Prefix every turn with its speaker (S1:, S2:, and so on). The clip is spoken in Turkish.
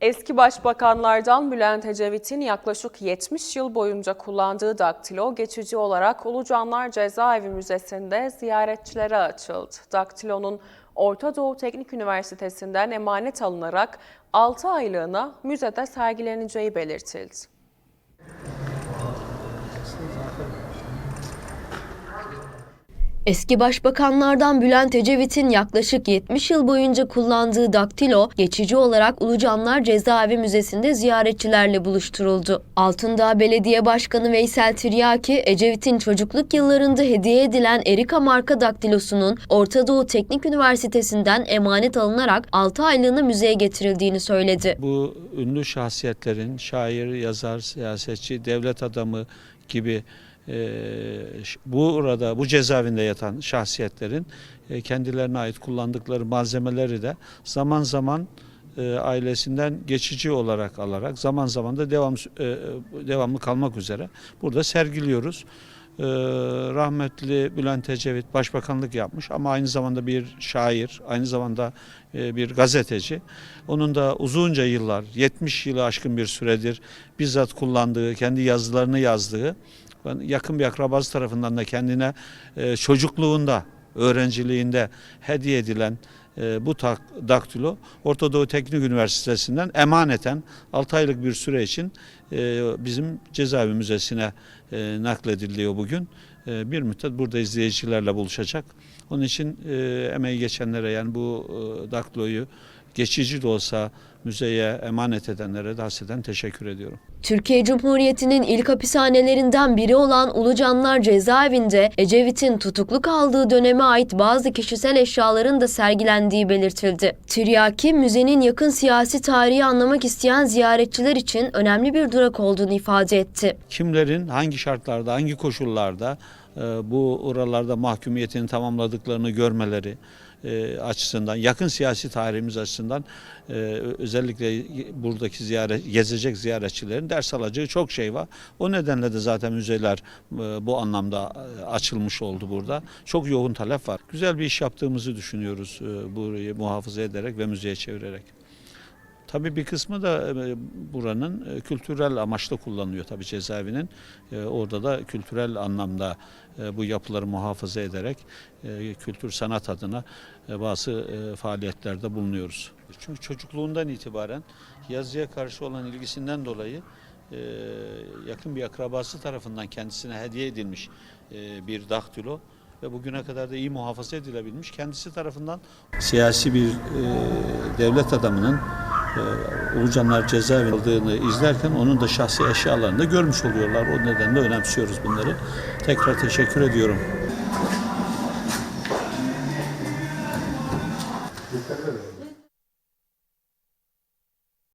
S1: Eski başbakanlardan Bülent Ecevit'in yaklaşık 70 yıl boyunca kullandığı daktilo geçici olarak Ulucanlar Cezaevi Müzesi'nde ziyaretçilere açıldı. Daktilonun Orta Doğu Teknik Üniversitesi'nden emanet alınarak 6 aylığına müzede sergileneceği belirtildi.
S2: Eski başbakanlardan Bülent Ecevit'in yaklaşık 70 yıl boyunca kullandığı daktilo geçici olarak Ulucanlar Cezaevi Müzesi'nde ziyaretçilerle buluşturuldu. Altındağ Belediye Başkanı Veysel Tiryaki, Ecevit'in çocukluk yıllarında hediye edilen Erika marka daktilosunun Orta Doğu Teknik Üniversitesi'nden emanet alınarak 6 aylığına müzeye getirildiğini söyledi.
S3: Bu ünlü şahsiyetlerin şair, yazar, siyasetçi, devlet adamı gibi bu orada bu cezaevinde yatan şahsiyetlerin e, kendilerine ait kullandıkları malzemeleri de zaman zaman e, ailesinden geçici olarak alarak zaman zaman da devam e, devamlı kalmak üzere burada sergiliyoruz. E, rahmetli Bülent Ecevit başbakanlık yapmış ama aynı zamanda bir şair, aynı zamanda e, bir gazeteci. Onun da uzunca yıllar, 70 yılı aşkın bir süredir bizzat kullandığı, kendi yazılarını yazdığı, yakın bir akrabası tarafından da kendine e, çocukluğunda, öğrenciliğinde hediye edilen e, bu tak, daktilo Orta Doğu Teknik Üniversitesi'nden emaneten 6 aylık bir süre için e, bizim cezaevi müzesine e, naklediliyor bugün. E, bir müddet burada izleyicilerle buluşacak. Onun için e, emeği geçenlere yani bu e, daktiloyu geçici de olsa müzeye emanet edenlere de hasreten teşekkür ediyorum.
S2: Türkiye Cumhuriyeti'nin ilk hapishanelerinden biri olan Ulucanlar Cezaevinde Ecevit'in tutuklu kaldığı döneme ait bazı kişisel eşyaların da sergilendiği belirtildi. Tiryaki, müzenin yakın siyasi tarihi anlamak isteyen ziyaretçiler için önemli bir durak olduğunu ifade etti.
S3: kimlerin hangi şartlarda, hangi koşullarda bu oralarda mahkumiyetini tamamladıklarını görmeleri e, açısından, yakın siyasi tarihimiz açısından e, özellikle buradaki ziyaret, gezecek ziyaretçilerin ders alacağı çok şey var. O nedenle de zaten müzeler e, bu anlamda e, açılmış oldu burada. Çok yoğun talep var. Güzel bir iş yaptığımızı düşünüyoruz e, burayı muhafaza ederek ve müzeye çevirerek. Tabii bir kısmı da e, buranın e, kültürel amaçla kullanılıyor tabii cezaevinin. E, Orada da kültürel anlamda bu yapıları muhafaza ederek kültür sanat adına bazı faaliyetlerde bulunuyoruz. Çünkü çocukluğundan itibaren yazıya karşı olan ilgisinden dolayı yakın bir akrabası tarafından kendisine hediye edilmiş bir daktilo ve bugüne kadar da iyi muhafaza edilebilmiş. Kendisi tarafından siyasi bir e, devlet adamının e, Ulucanlar cezaevinde aldığını izlerken onun da şahsi eşyalarını da görmüş oluyorlar. O nedenle önemsiyoruz bunları. Tekrar teşekkür ediyorum.